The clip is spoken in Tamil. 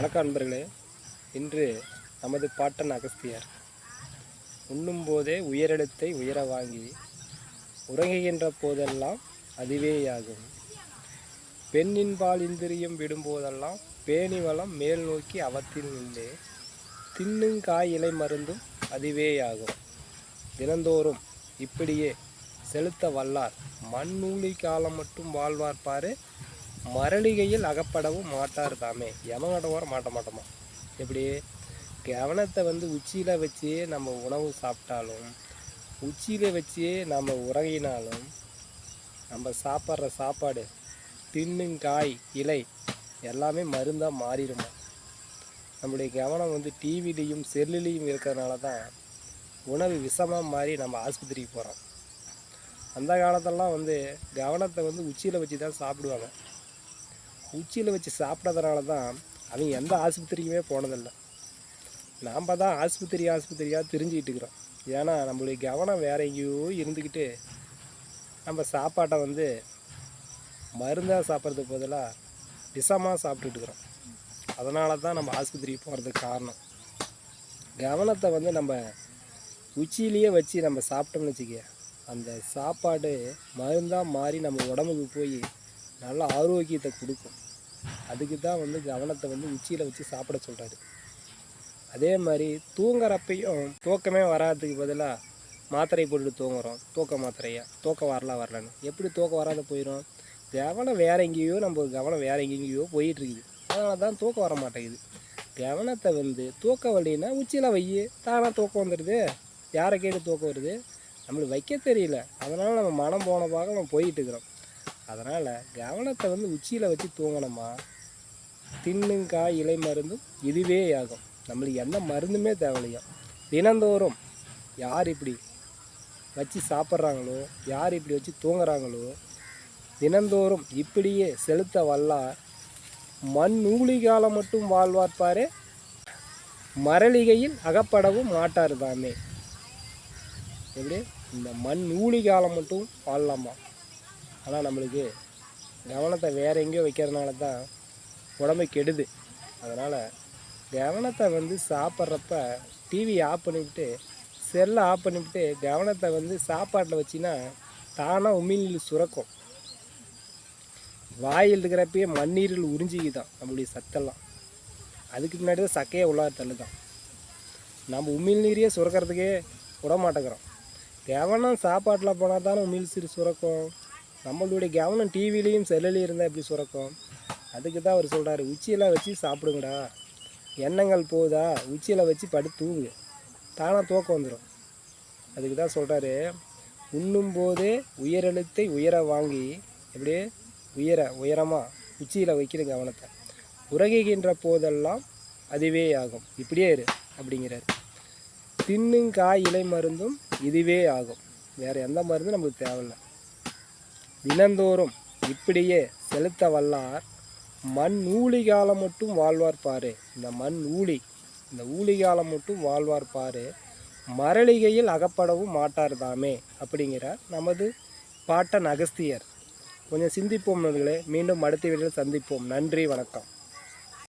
வணக்கம் நண்பர்களே. இன்று நமது பாட்டன் அகஸ்தியர் உண்ணும்போதே உயரெழுத்தை உயர வாங்கி உறங்குகின்ற போதெல்லாம் அதுவேயாகும். பெண்ணின் பால் இந்திரியம் விடும்போதெல்லாம் பேணி வளம் மேல் நோக்கி அவத்தில் நின்றே தின்னுங் காய் இலை மருந்தும் அதுவேயாகும். தினந்தோறும் இப்படியே செலுத்த வல்லார். மண்ணூலி காலம் மட்டும் வாழ்வார்ப்பாரு மரளிகையில் அகப்படவும் மாட்டார் தாமே. எவங்கட ஓரம் மாட்ட மாட்டோமா? எப்படி? கவனத்தை வந்து உச்சியில் வச்சு நம்ம உணவு சாப்பிட்டாலும் உச்சியில் வச்சு நம்ம உறங்கினாலும் நம்ம சாப்பிட்ற சாப்பாடு தின்னும் காய் இலை எல்லாமே மருந்தாக மாறிடுமா? நம்முடைய கவனம் வந்து டிவிலையும் செல்லுலேயும் இருக்கிறதுனால தான் உணவு விஷமாக மாறி நம்ம ஆஸ்பத்திரிக்கு போகிறோம் அந்த காலத்தெல்லாம் வந்து கவனத்தை வந்து உச்சியில் வச்சு தான் சாப்பிடுவாங்க. உச்சியில் வச்சு சாப்பிட்டதுனால தான் அவங்க எந்த ஆஸ்பத்திரிக்குமே போனதில்லை. நாம் தான் ஆஸ்பத்திரி ஆஸ்பத்திரியாக தெரிஞ்சுக்கிட்டு இருக்கிறோம். ஏன்னா நம்மளுடைய கவனம் வேற எங்கேயோ இருந்துக்கிட்டு நம்ம சாப்பாட்டை வந்து மருந்தாக சாப்பிட்றதுக்கு பதிலாக விஷமாக சாப்பிட்டுட்டுருக்குறோம் அதனால தான் நம்ம ஆஸ்பத்திரிக்கு போகிறதுக்கு காரணம். கவனத்தை வந்து நம்ம உச்சியிலேயே வச்சு நம்ம சாப்பிட்டோம்னு வச்சுக்க அந்த சாப்பாடு மருந்தாக மாறி நம்ம உடம்புக்கு போய் நல்ல ஆரோக்கியத்தை கொடுக்கும். அதுக்கு தான் வந்து கவனத்தை வந்து உச்சியில் வச்சு சாப்பிட சொல்கிறாரு அதே மாதிரி தூங்குறப்பையும் தூக்கமே வராததுக்கு பதிலாக மாத்திரை போட்டுட்டு தூங்குறோம். தூக்க மாத்திரையா? தூக்கம் வரலாம் வரலன்னு. எப்படி தூக்கம் வராத போயிடும் கவனம் வேற எங்கேயோ நம்ம கவனம் வேற எங்கேயோ போயிட்டுருக்குது. அதனால தான் தூக்கம் வர மாட்டேங்குது. கவனத்தை வந்து தூக்க வழின்னா உச்சியில் வை. தானாக தூக்கம் வந்துடுது யாரை கேட்டு தூக்கம் வருது? நம்மளுக்கு வைக்க தெரியல. அதனால் நம்ம மனம் போன பாகம் நம்ம போயிட்டுருக்குறோம் அதனால் கவனத்தை வந்து உச்சியில் வச்சு தூங்கணுமா? தின்னுங்காய் இலை மருந்தும் இதுவே ஆகும். நம்மளுக்கு எந்த மருந்துமே தேவையில்லையும் தினந்தோறும் யார் இப்படி வச்சு சாப்பிட்றாங்களோ யார் இப்படி வச்சு தூங்குறாங்களோ தினந்தோறும் இப்படியே செலுத்த வல்லா மண் நூலி காலம் மட்டும் வாழ்வார் மரளிகையில் அகப்படவும் மாட்டார் தாமே. எப்படி? இந்த மண் ஊழி காலம் மட்டும் வாழலாமா? ஆனால் நம்மளுக்கு கவனத்தை வேற எங்கேயோ வைக்கிறதுனால தான் உடம்பு கெடுது. அதனால் கவனத்தை வந்து சாப்பிட்றப்ப டிவி ஆஃப் பண்ணிவிட்டு செல்லை ஆஃப் பண்ணிவிட்டு கவனத்தை வந்து சாப்பாட்டில் வச்சின்னா தானாக உமிழ்நீர் சுரக்கும். வாயில் இருக்கிறப்பயே மண்ணீரில் உறிஞ்சிக்குதான் நம்மளுடைய சத்தெல்லாம். அதுக்கு முன்னாடி தான் சக்கையை உள்ளார தள்ளுதான். நம்ம உமிழ்நீரையே சுரக்கிறதுக்கே விட மாட்டேங்கிறோம் கவனம் சாப்பாட்டில் போனால் தானே உமிழ் சுரக்கும்? நம்மளுடைய கவனம் டிவிலையும் செல்லுலையும் இருந்தால் எப்படி சுரக்கும்? அதுக்கு தான் அவர் சொல்கிறாரு உச்சியெல்லாம் வச்சு சாப்பிடுங்கடா. எண்ணங்கள் போகுதா? உச்சியில் வச்சு படுத்து தூங்கு. தானாக தூக்கம் வந்துடும் அதுக்கு தான் சொல்கிறாரு உண்ணும்போதே உயரெழுத்தை உயர வாங்கி எப்படியே உயர உயரமாக உச்சியில் வைக்கிற கவனத்தை. உறகுகின்ற போதெல்லாம் அதுவே ஆகும். இப்படியே இரு அப்படிங்கிறாரு. தின்னும் காய் இலை மருந்தும் இதுவே ஆகும். வேறு எந்த மருந்தும் நம்மளுக்கு தேவையில்லை. தினந்தோறும் இப்படியே செலுத்த வல்லார். மண் ஊழி காலம் மட்டும் வாழ்வார் பாரு. இந்த மண் ஊழி இந்த ஊழி காலம் மட்டும் வாழ்வார் பாரு. மரளிகையில் அகப்படவும் மாட்டார் தாமே அப்படிங்கிறார் நமது பாட்டன் அகஸ்தியர். கொஞ்சம் சிந்திப்போம் நண்பர்களே மீண்டும் அடுத்த வீடியோவில் சந்திப்போம். நன்றி வணக்கம்.